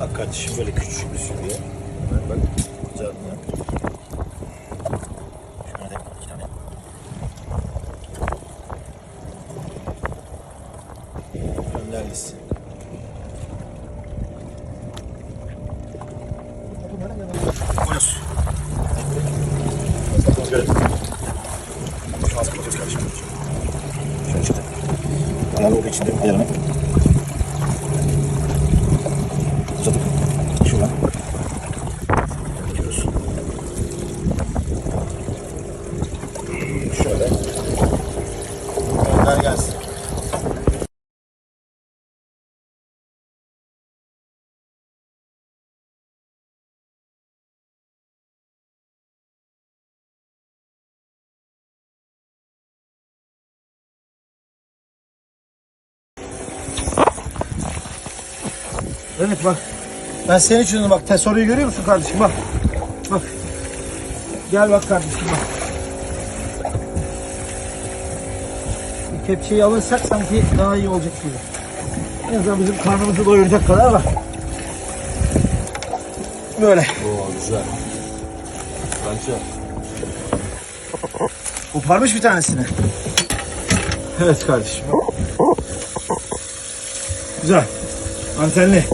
Bak kardeşim böyle küçük bir sürüye. Bak bak kucağına. Önderlisi. Burası. Evet. Şu az kalacağız kardeşim. Şöyle işte. Ayarlı olduğu için de ayarını şöyle. Gönder gelsin. Evet bak. Ben senin için bak tesoruyu görüyor musun kardeşim bak. Bak. Gel bak kardeşim bak. Kepçeyi alırsak sanki daha iyi olacak gibi. En azından bizim karnımızı doyuracak kadar var. Böyle. Oo güzel. Bence. Koparmış bir tanesini. Evet kardeşim. Güzel. Antenli.